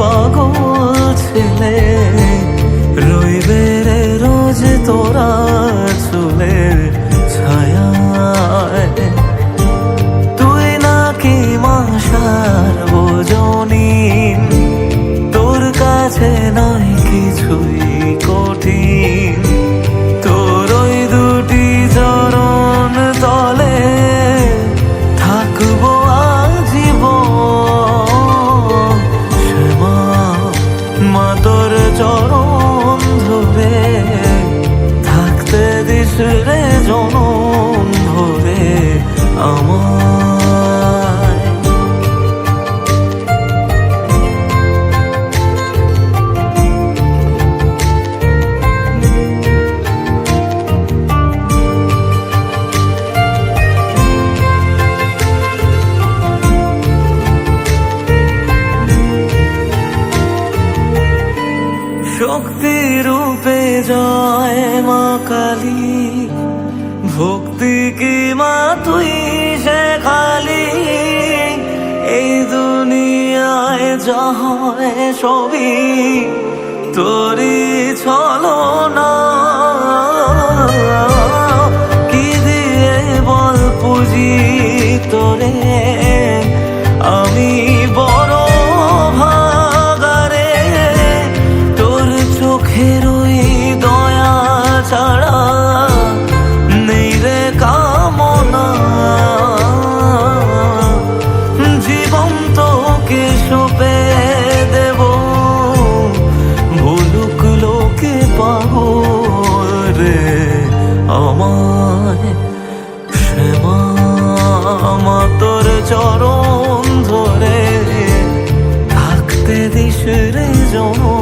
পাগল ছেলে। রইবে রে রোজ তোরা জহরে ছবি তোরি ছলো না কি দিয়ে বল পুজি তোরে? আমি maison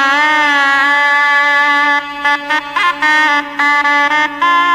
Thank you.